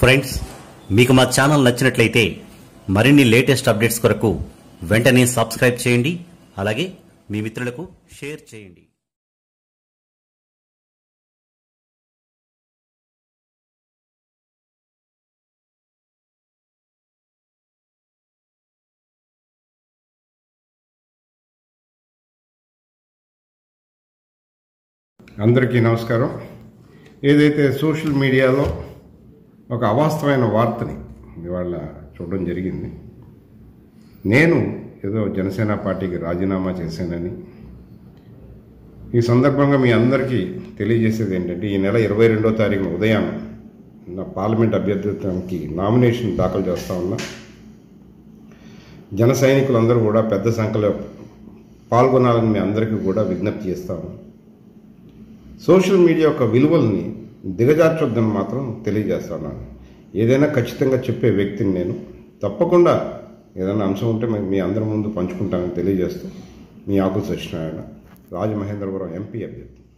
Friends మీకు మా channel నచ్చినట్లయితే మరిన్ని లేటెస్ట్ అప్డేట్స్ కొరకు వెంటనే సబ్స్క్రైబ్ చేయండి. అలాగే మీ మిత్రులకు షేర్ చేయండి. అందరికీ నమస్కారం. ఏదైతే సోషల్ మీడియాలో ఒక అవాస్తవమైన వార్తని ఇవాళ చూడడం జరిగింది. నేను ఏదో జనసేన పార్టీకి రాజీనామా చేశానని ఈ సందర్భంగా మీ అందరికీ తెలియజేసేది ఏంటంటే ఈ నెల ఇరవై రెండో తారీఖున ఉదయం నా పార్లమెంట్ అభ్యర్థిత్వానికి నామినేషన్ దాఖలు చేస్తా ఉన్నా. జన సైనికులందరూ కూడా పెద్ద సంఖ్యలో పాల్గొనాలని మీ అందరికీ కూడా విజ్ఞప్తి చేస్తాను సోషల్ మీడియా యొక్క విలువల్ని దిగజార్చొద్దని మాత్రం తెలియజేస్తున్నాను ఏదైనా ఖచ్చితంగా చెప్పే వ్యక్తిని నేను తప్పకుండా ఏదైనా అంశం ఉంటే మీ- మీ అందరి ముందు పంచుకుంటానని తెలియజేస్తూ మీ ఆకులు సత్యనారాయణ రాజమహేంద్రపురం ఎంపీ అభ్యర్థి.